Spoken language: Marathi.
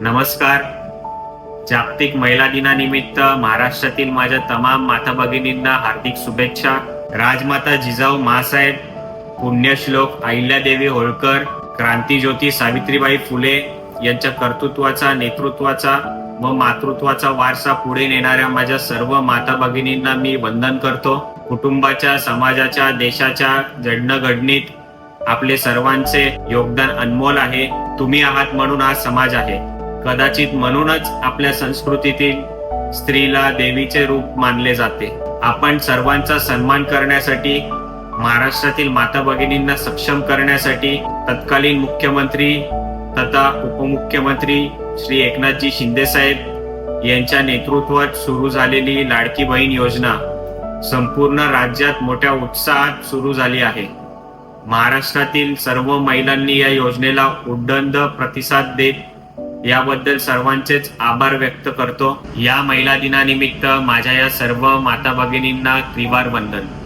नमस्कार. जागतिक महिला दिनानिमित्त महाराष्ट्रातील माझ्या तमाम माता भगिनींना हार्दिक शुभेच्छा. राजमाता जिजाऊ मासाहेब पुण्यश्लोक अहिल्यादेवी होळकर क्रांतीज्योती सावित्रीबाई फुले यांच्या कर्तृत्वाचा नेतृत्वाचा व मातृत्वाचा वारसा पुढे नेणाऱ्या माझ्या सर्व माता भगिनींना मी वंदन करतो. कुटुंबाच्या समाजाच्या देशाच्या जडणघडणीत आपले सर्वांचे योगदान अनमोल आहे. तुम्ही आहात म्हणून हा समाज आहे. कदाचित म्हणूनच आपल्या संस्कृतीतील स्त्रीला देवीचे रूप मानले जाते. आपण सर्वांचा सन्मान करण्यासाठी महाराष्ट्रातील माता भगिनींना सक्षम करण्यासाठी तत्कालीन मुख्यमंत्री तथा उपमुख्यमंत्री श्री एकनाथजी शिंदे साहेब यांच्या नेतृत्वात सुरू झालेली लाडकी बहीण योजना संपूर्ण राज्यात मोठ्या उत्साहात सुरू झाली आहे. महाराष्ट्रातील सर्व महिलांनी या योजनेला उड्डंद प्रतिसाद देत याबद्दल सर्वांचेच आभार व्यक्त करतो. या महिला दिनानिमित्त माझ्या या सर्व माता भगिनींना त्रिवार वंदन.